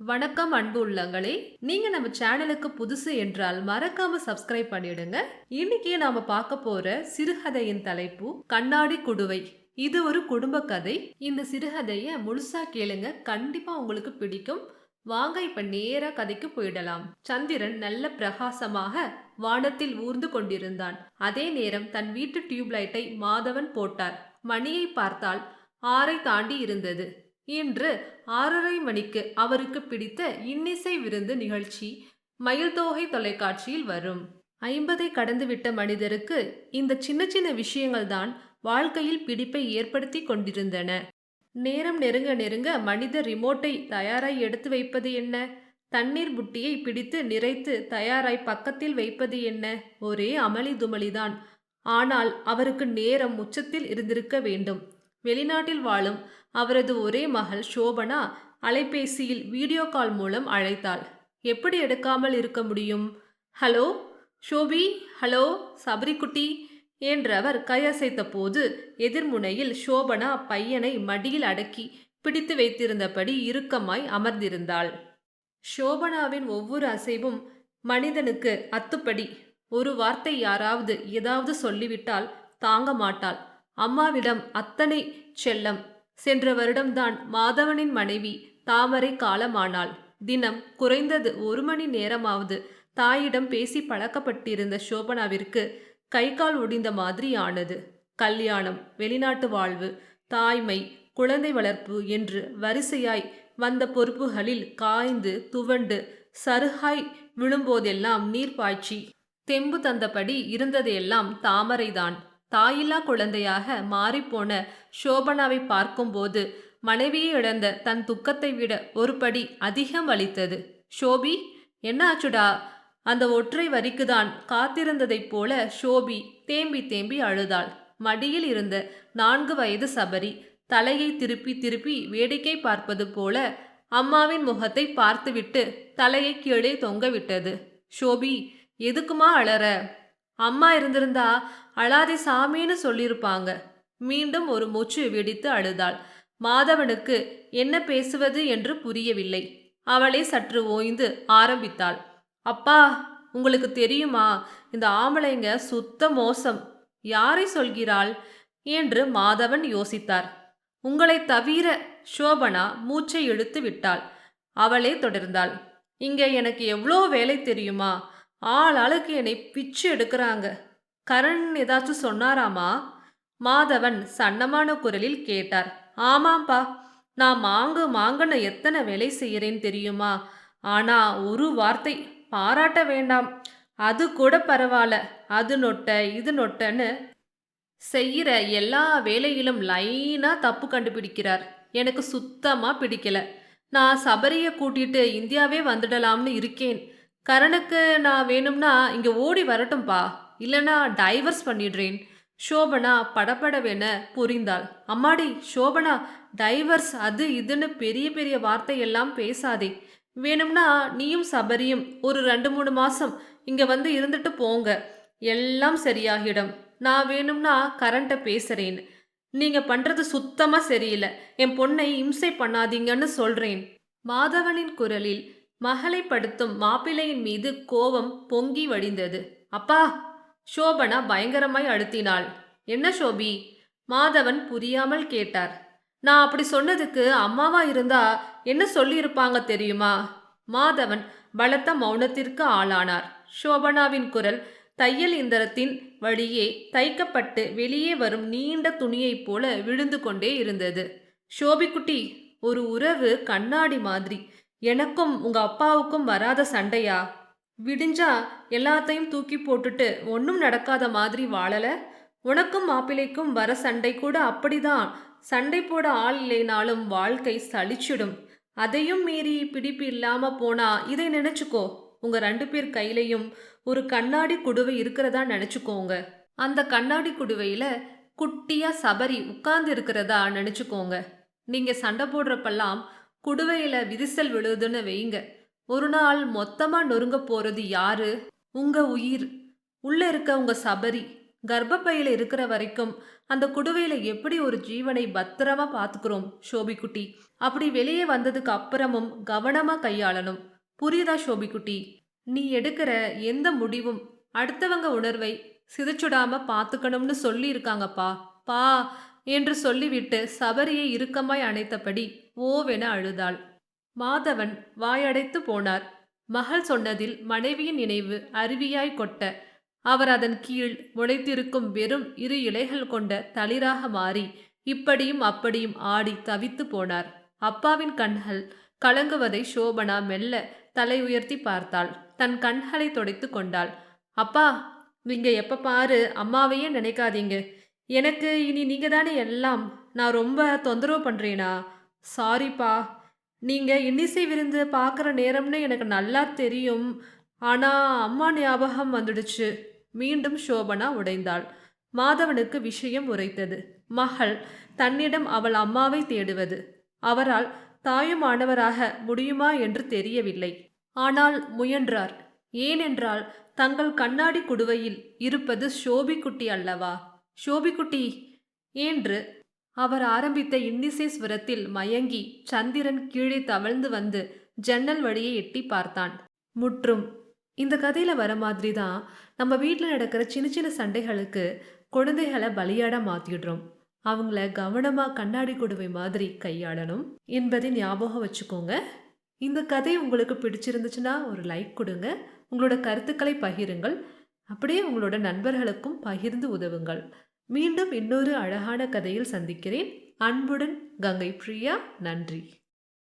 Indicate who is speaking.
Speaker 1: வணக்கம் அன்பு உள்ளங்களே. நீங்க நம்ம சேனலுக்கு புதுசு என்றால் மறக்காம சப்ஸ்கிரைப் பண்ணிடுங்க. இன்னைக்கு நாம பார்க்க போற சிறுகதையின் தலைப்பு கண்ணாடி குடுவை. இது ஒரு குடும்ப கதை. இந்த சிறுகதைய முழுசா கேளுங்க. கண்டிப்பா உங்களுக்கு பிடிக்கும். வாங்க இப்ப நேரா கதைக்கு போயிடலாம். சந்திரன் நல்ல பிரகாசமாக வானத்தில் ஊர்ந்து கொண்டிருந்தான். அதே நேரம் தன் வீட்டு டியூப்லைட்டை மாதவன் போட்டார். மணியை பார்த்தால் ஆறை தாண்டி இருந்தது. இன்று ஆறரை மணிக்கு அவருக்கு பிடித்த இன்னிசை விருந்து நிகழ்ச்சி மயில்தோகை தொலைக்காட்சியில் வரும். ஐம்பதை கடந்துவிட்ட மனிதருக்கு இந்த சின்ன சின்ன விஷயங்கள் தான் வாழ்க்கையில் பிடிப்பை ஏற்படுத்தி கொண்டிருந்தன. நேரம் நெருங்க நெருங்க மனித ரிமோட்டை தயாராய் எடுத்து வைப்பது என்ன? தண்ணீர் புட்டியை பிடித்து நிறைத்து தயாராய் பக்கத்தில் வைப்பது என்ன? ஒரே அமளி துமளிதான் ஆனால் அவருக்கு நேரம் உச்சத்தில் இருந்திருக்க வேண்டும். வெளிநாட்டில் வாழும் அவரது ஒரே மகள் ஷோபனா அலைபேசியில் வீடியோ கால் மூலம் அழைத்தாள். எப்படி எடுக்காமல் இருக்க முடியும்? ஹலோ ஷோபி ஹலோ சபரிக்குட்டி என்றவர் கையசைத்த போது எதிர்முனையில் ஷோபனா பையனை மடியில் அடக்கி பிடித்து வைத்திருந்தபடி இறுக்கமாய் அமர்ந்திருந்தாள். சோபனாவின் ஒவ்வொரு அசைவும் மனிதனுக்கு அத்துப்படி. ஒரு வார்த்தை யாராவது ஏதாவது சொல்லிவிட்டால் தாங்க மாட்டாள். அம்மாவிடம் அத்தனை செல்லம். சென்ற வருடம்தான் மாதவனின் மனைவி தாமரை காலமானாள். தினம் குறைந்தது ஒரு மணி நேரமாவது தாயிடம் பேசி பழக்கப்பட்டிருந்த சோபனாவிற்கு கை கால் ஒடிந்த மாதிரி ஆனது கல்யாணம் வெளிநாட்டு வாழ்வு தாய்மை குழந்தை வளர்ப்பு என்று வரிசையாய் வந்த பொறுப்புகளில் காய்ந்து துவண்டு சருகாய் விழும்போதெல்லாம் நீர் பாய்ச்சி தெம்பு தந்தபடி இருந்ததையெல்லாம் தாமரைதான். தாயில்லா குழந்தையாக மாறிப்போன ஷோபனாவை பார்க்கும்போது மனைவியை இழந்த தன் துக்கத்தை விட ஒரு படி அதிகம் வலித்தது. ஷோபி என்ன ஆச்சுடா? அந்த ஒற்றை வரிக்குதான் காத்திருந்ததைப் போல ஷோபி தேம்பி தேம்பி அழுதாள். மடியில் இருந்த நான்கு வயது சபரி தலையை திருப்பி திருப்பி வேடிக்கை பார்ப்பது போல அம்மாவின் முகத்தை பார்த்துவிட்டு தலையை கீழே தொங்கவிட்டது ஷோபி எதுக்குமா அழற? அம்மா இருந்திருந்தா அழாதி சாமின்னு சொல்லியிருப்பாங்க. மீண்டும் ஒரு மூச்சு வெடித்து அழுதாள். மாதவனுக்கு என்ன பேசுவது என்று புரியவில்லை. அவளே சற்று ஓய்ந்து ஆரம்பித்தாள். அப்பா உங்களுக்கு தெரியுமா இந்த ஆம்பளைங்க சுத்த மோசம். யாரை சொல்கிறாள்? என்று மாதவன் யோசித்தார். உங்களை தவிர சோபனா மூச்சை இழுத்து விட்டாள். அவளே தொடர்ந்தாள். இங்கே எனக்கு எவ்வளோ வேலை தெரியுமா? ஆள் ஆளுக்கு என்னை பிச்சு எடுக்கிறாங்க. கரண் ஏதாச்சும் சொன்னாராமா? மாதவன் சன்னமான குரலில் கேட்டார். ஆமாம்பா நான் மாங்கு மாங்கன்னு எத்தனை வேலை செய்கிறேன் தெரியுமா? ஆனா ஒரு வார்த்தை பாராட்ட வேண்டாம். அது கூட பரவாயில்ல. அது நொட்ட இது நொட்டன்னு செய்கிற எல்லா வேலையிலும் லைனா தப்பு கண்டுபிடிக்கிறார். எனக்கு சுத்தமா பிடிக்கல. நான் சபரியை கூட்டிட்டு இந்தியாவே வந்துடலாம்னு இருக்கேன். கரணுக்கு நான் வேணும்னா இங்கே ஓடி வரட்டும்பா. இல்லைனா டைவர்ஸ் பண்ணிடுறேன். சோபனா படப்படவேன புரிந்தாள். அம்மாடி சோபனா டைவர்ஸ் அது இதுன்னு பெரிய பெரிய வார்த்தையெல்லாம் பேசாதே. வேணும்னா நீயும் சபரியும் ஒரு ரெண்டு மூணு மாதம் இங்கே வந்து இருந்துட்டு போங்க. எல்லாம் சரியாகிடும். நான் வேணும்னா கரண்ட்டை பேசுறேன். நீங்கள் பண்ணுறது சுத்தமாக சரியில்லை. என் பொண்ணை இம்சை பண்ணாதீங்கன்னு சொல்கிறேன் மாதவனின் குரலில் மகளை படுத்தும் மாப்பிள்ளையின் மீது கோபம் பொங்கி வடிந்தது. அப்பா! சோபனா பயங்கரமாய் அழுத்தினாள். என்ன சோபி மாதவன் புரியாமல் கேட்டார். நான் அப்படி சொன்னதுக்கு அம்மாவா இருந்தா என்ன சொல்லியிருப்பாங்க தெரியுமா? மாதவன் பலத்த மௌனத்திற்கு ஆளானார். சோபனாவின் குரல் தையல் இந்தரத்தின் வழியே தைக்கப்பட்டு வெளியே வரும் நீண்ட துணியைப் போல விழுந்து கொண்டே இருந்தது. ஷோபிக்குட்டி ஒரு உறவு கண்ணாடி மாதிரி எனக்கும் உங்க அப்பாவுக்கும் வராத சண்டையா? விடிஞ்சா எல்லாத்தையும் தூக்கி போட்டுட்டு ஒன்றும் நடக்காத மாதிரி வாழல? உனக்கும் மாப்பிள்ளைக்கும் வர சண்டை கூட அப்படிதான். சண்டை போட ஆள் இல்லைனாலும் வாழ்க்கை சளிச்சிடும் அதையும் மீறி பிடிப்பு இல்லாம போனா இதை நினைச்சுக்கோ. உங்க ரெண்டு பேர் கையிலையும் ஒரு கண்ணாடி குடுவை இருக்கிறதா நினைச்சுக்கோங்க. அந்த கண்ணாடி குடுவையில குட்டியா சபரி உட்கார்ந்து இருக்கிறதா நினைச்சுக்கோங்க. நீங்க சண்டை போடுறப்பெல்லாம் குடுவையில் விரிசல் விழுதுன்னு வைங்க. ஒரு நாள் மொத்தமாக நொறுங்க போகிறது யாரு? உங்கள் உயிர். உள்ளே இருக்க உங்கள் சபரி. கர்ப்பப்பையில் இருக்கிற வரைக்கும் அந்த குடுவையில் எப்படி ஒரு ஜீவனை பத்திரமா பார்த்துக்கிறோம் ஷோபிக்குட்டி அப்படி வெளியே வந்ததுக்கு அப்புறமும் கவனமாக கையாளணும். புரியுதா ஷோபிக்குட்டி நீ எடுக்கிற எந்த முடிவும்? அடுத்தவங்க உணர்வை சிதைச்சுடாம பார்த்துக்கணும்னு சொல்லியிருக்காங்கப்பா. பா என்று சொல்லிவிட்டு சபரியை இறுக்கமாய் அணைத்தபடி ஓவென அழுதாள். மாதவன் வாயடைத்து போனார். மகள் சொன்னதில் மனைவியின் நினைவு அருவியாய் கொட்ட அவர் அதன் கீழ் முளைத்திருக்கும் வெறும் இரு இலைகள் கொண்ட தளிராக மாறி இப்படியும் அப்படியும் ஆடி தவித்து போனார். அப்பாவின் கண்கள் கலங்குவதை சோபனா மெல்ல தலை உயர்த்தி பார்த்தாள். தன் கண்களை துடைத்து கொண்டாள். அப்பா நீங்க எப்ப பாரு அம்மாவையே நினைக்காதீங்க. எனக்கு இனி நீங்கள் தானே எல்லாம்? நான் ரொம்ப தொந்தரவு பண்ணுறேனா சாரிப்பா நீங்கள் இன்னிசை விருந்து பார்க்குற நேரம்னு எனக்கு நல்லா தெரியும். ஆனால் அம்மா ஞாபகம் வந்துடுச்சு. மீண்டும் சோபனா உடைந்தாள். மாதவனுக்கு விஷயம் உரைத்தது. மகள் தன்னிடம் அவள் அம்மாவை தேடுவது. அவரால் தாயுமானவராக முடியுமா என்று தெரியவில்லை. ஆனால் முயன்றார். ஏனென்றால் தங்கள் கண்ணாடி குடுவையில் இருப்பது ஷோபிக்குட்டி அல்லவா? ஷோபிக்குட்டி என்று அவர் ஆரம்பித்த இன்னிசை ஸ்வரத்தில் மயங்கி சந்திரன் கீழே தவழ்ந்து வந்து ஜன்னல் வழியை எட்டி பார்த்தான். முற்றும். இந்த கதையில வர மாதிரி தான் நம்ம வீட்டில் நடக்கிற சின்ன சின்ன சண்டைகளுக்கு குழந்தைகளை பலியாட மாத்திடுறோம். அவங்கள கவனமாக கண்ணாடி குடுவை மாதிரி கையாளணும் என்பதை ஞாபகம் வச்சுக்கோங்க. இந்த கதை உங்களுக்கு பிடிச்சிருந்துச்சுன்னா ஒரு லைக் கொடுங்க. உங்களோட கருத்துக்களை பகிருங்கள். அப்படியே உங்களோட நண்பர்களுக்கும் பகிர்ந்து உதவுங்கள். மீண்டும் இன்னொரு அழகான கதையில் சந்திக்கிறேன். அன்புடன் கங்கை பிரியா நன்றி.